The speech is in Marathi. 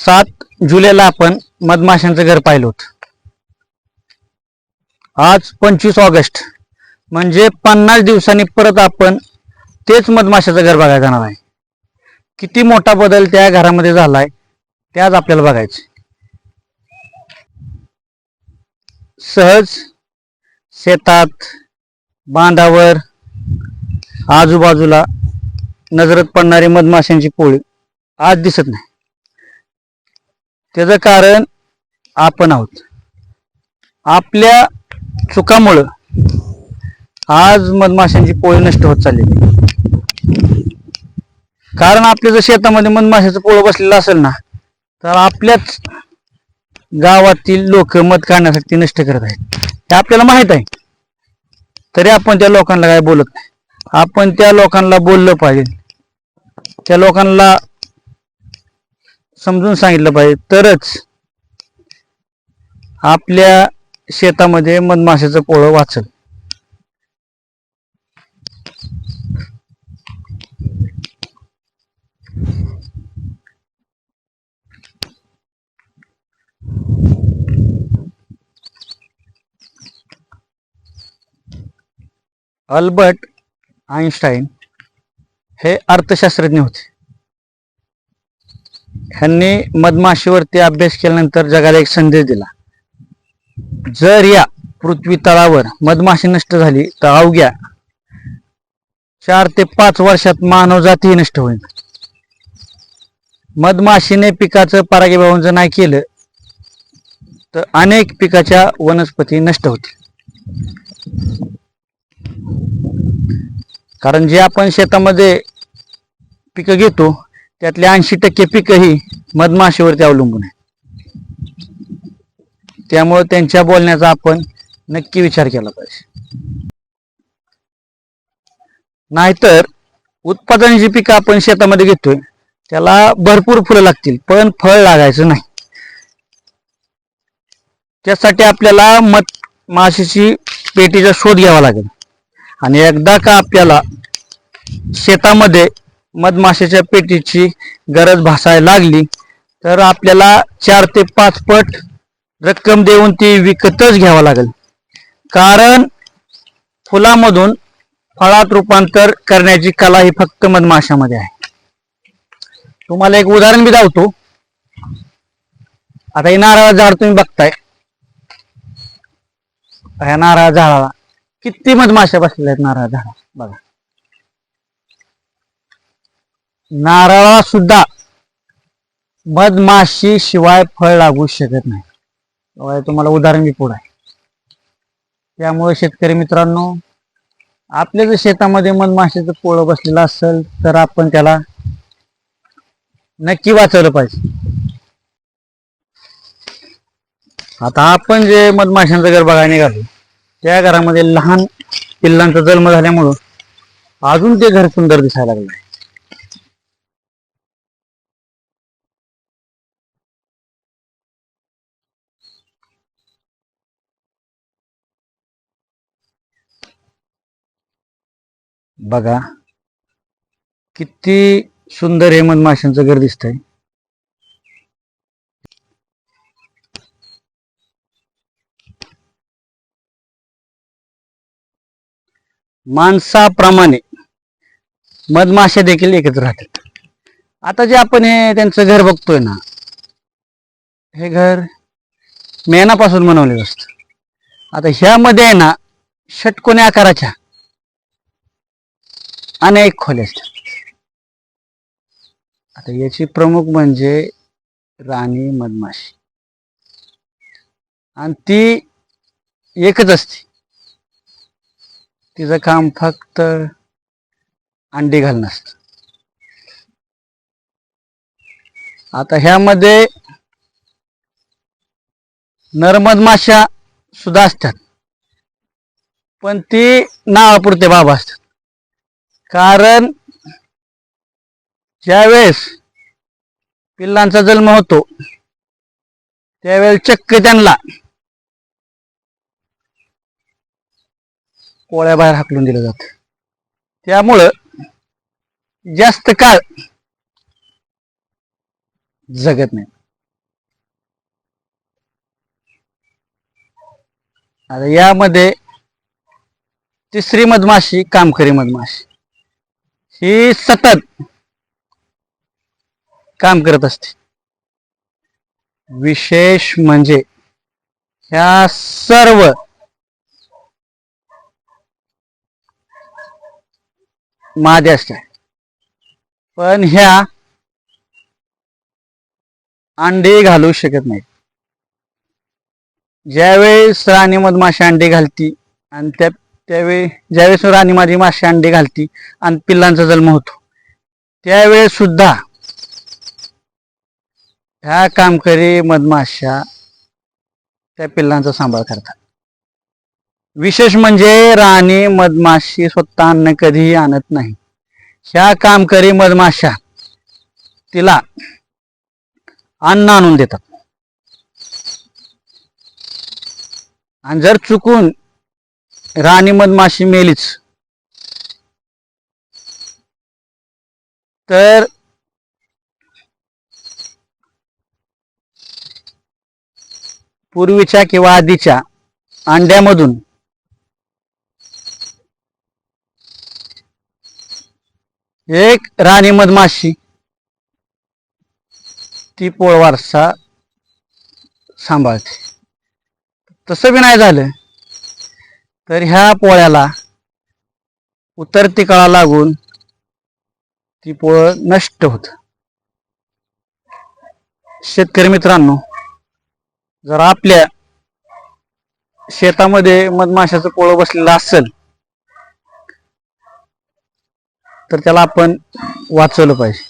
सात जुलैला आपण मधमाशांचं घर पाहिलं होतं. आज पंचवीस ऑगस्ट म्हणजे पन्नास दिवसांनी परत आपण तेच मधमाशाचं घर बघायला जाणार आहे. किती मोठा बदल त्या घरामध्ये झालाय ते आज आपल्याला बघायचे सहज शेतात बांधावर आजूबाजूला नजरत पडणारी मधमाशांची पोळी आज दिसत नाही. त्याचं कारण आपण आहोत. आपल्या चुकामुळं आज मधमाशांची पोळी नष्ट होत चाललेली कारण आपल्या जर शेतामध्ये मधमाशाचं पोळं बसलेलं असेल ना तर आपल्याच गावातील लोक मध काढण्यासाठी नष्ट करत आहेत. हे आपल्याला माहीत आहे. तरी आपण त्या लोकांना काय बोलत नाही. आपण त्या लोकांना बोललं पाहिजे. त्या लोकांना समजून सांगितलं पाहिजे. तरच आपल्या शेतामध्ये मधमाशाचं पोळं वाचल. अल्बर्ट आईन्स्टाईन हे अर्थशास्त्रज्ञ होते. ह्यांनी मधमाशीवरती अभ्यास केल्यानंतर जगाला एक संदेश दिला. जर या पृथ्वी तळावर मधमाशी नष्ट झाली तर अवघ्या चार ते पाच वर्षात मानवजातीही नष्ट होईल. मधमाशीने पिकाचं परागीभवन जर नाही केलं तर अनेक पिकाच्या वनस्पती नष्ट होतील. कारण जे आपण शेतामध्ये पिकं घेतो त्यातले ऐंशी टक्के पिकं ही मधमाशीवरती अवलंबून आहे. त्यामुळे त्यांच्या बोलण्याचा आपण नक्की विचार केला पाहिजे. नाहीतर उत्पादन जी पिकं आपण शेतामध्ये घेतोय त्याला भरपूर फुलं लागतील पण फळ लागायचं नाही. त्यासाठी आपल्याला मधमाशीची पेटीचा शोध घ्यावा लागेल. आणि एकदा का आपल्याला शेतामध्ये मधमाशाच्या पेटीची गरज भासायला लागली. तर आपल्याला चार ते पाच पट रक्कम देऊन ती विकतच घ्यावा लागेल. कारण फुलामधून फळात रूपांतर करण्याची कला ही फक्त मधमाशामध्ये आहे. तुम्हाला एक उदाहरण बी दावतो. आता हे नारळ झाड तुम्ही बघताय. ह्या नारळ झाडाला किती मधमाशा बसलेल्या आहेत नारळ झाडा बघा. नारळा सुद्धा मधमाशी शिवाय फळ लागू शकत नाही. तुम्हाला उदाहरण मी पुढे आहे. त्यामुळे शेतकरी मित्रांनो आपल्या जर शेतामध्ये मधमाशीचं पोळं बसलेलं असेल तर आपण त्याला नक्की वाचवलं पाहिजे. आता आपण जे मधमाशांचं घर बघायला निघालो त्या घरामध्ये लहान पिल्लांचा जन्म झाल्यामुळं अजून ते घर सुंदर दिसायला लागलं बघा. किती सुंदर हे मधमाशांचं घर दिसतंय. माणसाप्रमाणे मधमाशा देखील एकत्र राहतात. आता जे आपण हे त्यांचं घर बघतोय ना हे घर मेणापासून बनवलेलं असतं. आता ह्यामध्ये आहे ना षटकोनी आकाराच्या. अनेक खोल्या असतात आता याची प्रमुख म्हणजे राणी मधमाशी. आणि ती एकच असते. तिचं काम फक्त अंडी घालणं असतं. आता ह्यामध्ये नरमधमाशा सुद्धा असतात. पण ती नावापुरते बाबा असतात. कारण ज्यावेळेस पिल्लांचा जन्म होतो त्यावेळेस चक्क त्यांना कोळ्याबाहेर हाकलून दिलं जात. त्यामुळं जास्त काळ जगत नाही. आता यामध्ये तिसरी मधमाशी कामकरी मधमाशी. ही सतत काम करत असते. विशेष म्हणजे ह्या सर्व माद्या असतात पण ह्या अंडे घालू शकत नाहीत. ज्यावेळेस राणी मधमाशी अंडे घालती आणि त्या त्यावेळी ज्यावेळेस राणी माझी मासे अंडे घालती आणि पिल्लांचा जन्म होतो त्यावेळेस सुद्धा ह्या कामकरी मधमाशा त्या पिल्लांचा सांभाळ करतात. विशेष म्हणजे राणी मधमाशी स्वतः अन्न कधीही आणत नाही. ह्या कामकरी मधमाशा तिला अन्न आणून देतात. आणि जर चुकून राणी मधमाशी मेलीच. तर पूर्वीच्या किंवा आधीच्या अंड्यामधून एक राणी मधमाशी ती पोळवारसा सांभाळते. तसं बी नाही झालं. तर ह्या पोळ्याला उतरती काळा लागून ती पोळ नष्ट होत. शेतकरी मित्रांनो जर आपल्या शेतामध्ये मधमाशाचं पोळं बसलेलं असेल तर त्याला आपण वाचवलं पाहिजे.